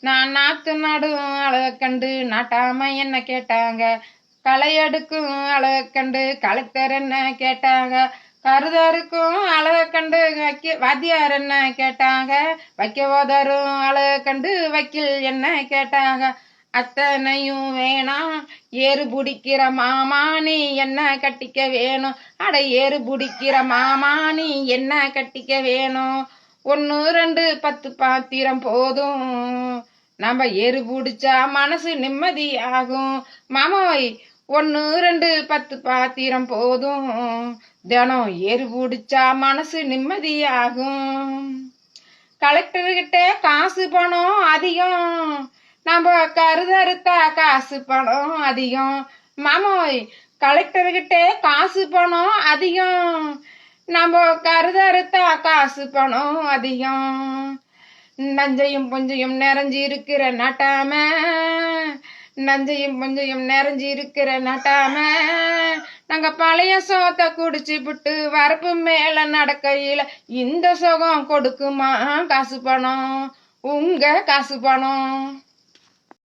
நான் நாத்து நடும் அழக கண்டு நாட்டாம என்ன கேட்டாங்க? களை எடுக்கும் அழக கண்டு கலெக்டர் என்ன கேட்டாங்க? கருதருக்கும் அழக கண்டு வைக்க வாத்தியார் என்ன கேட்டாங்க? வைக்க ஓதரும் அழக கண்டு வக்கீல் என்ன கேட்டாங்க? அத்தனையும் வேணாம். ஏறு பிடிக்கிற மாமா நீ என்ன கட்டிக்க வேணும்? அட ஏறு பிடிக்கிற மாமா நீ என்ன கட்டிக்க வேணும்? ஒன்று ரெண்டு பத்து பாத்திரம் போதும். நம்ம எரு பிடிச்சா மனசு நிம்மதியாகும். மாமாய் ஒன்று ரெண்டு பத்து பாத்திரம் போதும். தினம் எரு பிடிச்சா மனசு நிம்மதியாகும். கலெக்டர்கிட்ட காசு பணம் அதிகம். நம்ம கருதறுத்தா காசு பணம் அதிகம். மாமோய் கலெக்டர்கிட்ட காசு பணம் அதிகம். நம்ம கருதறுத்தா காசு பணம் அதிகம். நஞ்சையும் பொஞ்சையும் நிறைஞ்சி இருக்கிற நட்டாம. நஞ்சையும் பொஞ்சையும் நிறைஞ்சி இருக்கிற நட்டாம. நாங்க பழைய சோத்தை குடிச்சு விட்டு வரப்பு மேல நடக்கையில இந்த சுகம் கொடுக்குமா? காசு பணம். உங்க காசு பணம்.